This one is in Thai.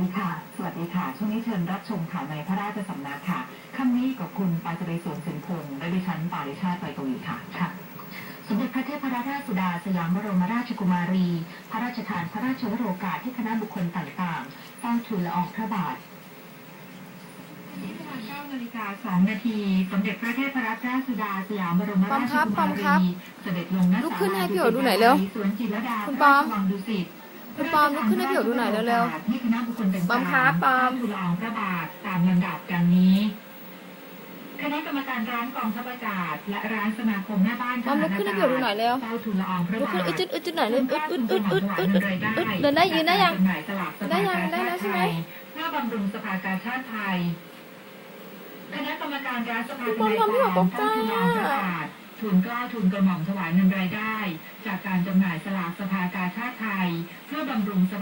ดีค่ะ ช่วงนี้เชิญรับชมข่าวในพระราชสำนักค่ะคำนี้กับคุณปาจรีสวนสินพงษ์และดิฉันปาริชาติไปกวีค่ะ ค่ะ สมเด็จพระเทพรัตนราชสุดาสยามบรมราชกุมารี พระราชทานพระราชวโรกาสให้คณะบุคคลต่างๆเฝ้าทูลละอองพระบาทเวลา9นาฬิกา2นาที สมเด็จพระเทพรัตนราชสุดาสยามบรมราชปอมครับปอมครับกุมารี เสด็จลงณลุกขึ้นให้พี่โอ๋ดูหน่อยเร็วสวนจิตรลดาคุณปอม พระราชวังดุสิตคุณปอมลุกขึ้นให้พี่โอ๋ดูหน่อยเร็วที่คณะบุคคลต่างๆปอมครับปอมทูลละอองพระบาทตามลำดับดังนี้คณะกรรมการร้านกองทัพอากาศและร้านสมาคมแม่บ้านทปอมหารลุกขึ้นให้อาพี่โอ๋ดูหน่อยเร็วเฝ้าทูลละอองพระลุกบาขึ้นทอึดอึดอึดหน่อยเลยอึดอึดอึดอึดอึดอึดอึดเดินได้ยืนได้ยังได้ยังได้แล้วใช่ไหมหน้าบำรุงสภากาชาติไทยคณะกรรมการร้านสภาพี่ปอมทำให้หนูตกใจทุน ทุนกล้าทุนกระหม่อมถวายเงินรายได้ จากการจำหน่ายสลากสภากาชาติไทย เพื่อบำรุงสภา